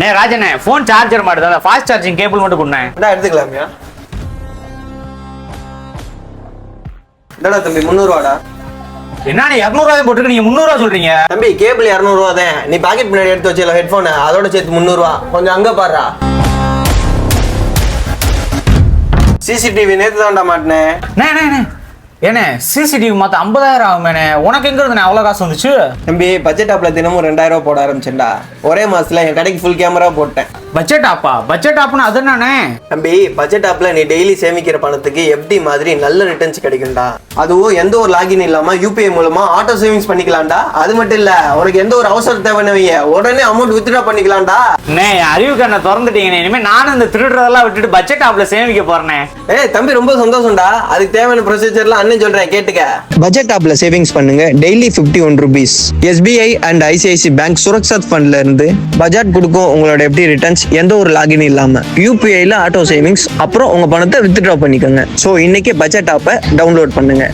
நே ராஜனே phone charger மாட்டுது அந்த ஃபாஸ்ட் சார்ஜிங் கேபிள் மட்டும் கொடுண்ணே. இந்தா எடுத்துக்கலாமியா இந்தடா தம்பி முந்நூறுவாடா. என்ன நீ இரநூறுவாயும் போட்டுருக்கு நீங்க முந்நூறுவா சொல்றீங்க? தம்பி கேபிள் இரநூறுவா தான். நீ பாக்கெட் பின்னாடி எடுத்து வச்சில ஹெட்ஃபோனு அதோட சேர்த்து முந்நூறுவா. கொஞ்சம் அங்க பாருடா சிசிடிவி நேத்து தான்டா மாட்டினேன் நே நே நே. ஏண்ணே சிசிடிவி மாத்த ஐம்பதாயிரம் ஆகுமேண்ணே உனக்கு எங்க இருந்து அவ்வளோ காசு வந்துச்சு? தம்பி பட்ஜெட் ஆப்ல தினமும் ரெண்டாயிரம் ரூபா போட ஆரம்பிச்சேன்டா. ஒரே மாசத்துல என் கடைக்கு ஃபுல் கேமரா போட்டேன். பட்ஜெட் ஆப்பா பட்ஜெட் ஆப்னு அது என்னண்ணே தம்பி பட்ஜெட் ஆப்ல நீ டெய்லி சேமிக்கிற பணத்துக்கு எஃப்டி மாதிரி நல்ல ரிட்டர்ன்ஸ் கிடைக்கும்டா. அதுவும் எந்த ஒரு லாகின் இல்லாம யூபிஐ மூலமா ஆட்டோ சேவிங்ஸ் பண்ணிக்கலாம்டா. அது மட்டும் இல்ல உனக்கு எந்த ஒரு அவசர தேவைன்னு உடனே அமௌண்ட் வித்ட்ரா பண்ணிக்கலாம்டா. அண்ணே அறிவு கண்ணை திறந்துட்டீங்கண்ணே. இனிமே நானும் இந்த திருடுறதெல்லாம் விட்டுட்டு பட்ஜெட் ஆப்ல சேமிக்க போறேனே ஏய் தம்பி ரொம்ப சந்தோஷம்டா. அதுக்கு தேவையான ப்ரொசீஜர்லாம் அண்ணன் சொல்றேன் கேட்டுக்க. பட்ஜெட் ஆப்ல சேவிங்ஸ் பண்ணுங்க. Daily 51 one rupees SBI and ICICI bank Surakshit ஃபண்ட்ல இருந்து பஜாட் கொடுக்கும். உங்களோட எப்படி ரிட்டர்ன்ஸ் எந்த ஒரு லாகின் இல்லாம. யூபிஐல ஆட்டோ சேவிங்ஸ் அப்புறம் உங்க பணத்தை வித்ட்ரா பண்ணிக்கோங்க. ஸோ இன்னைக்கு பட்ஜெட் ஆப்பை டவுன்லோட் பண்ணுங்க.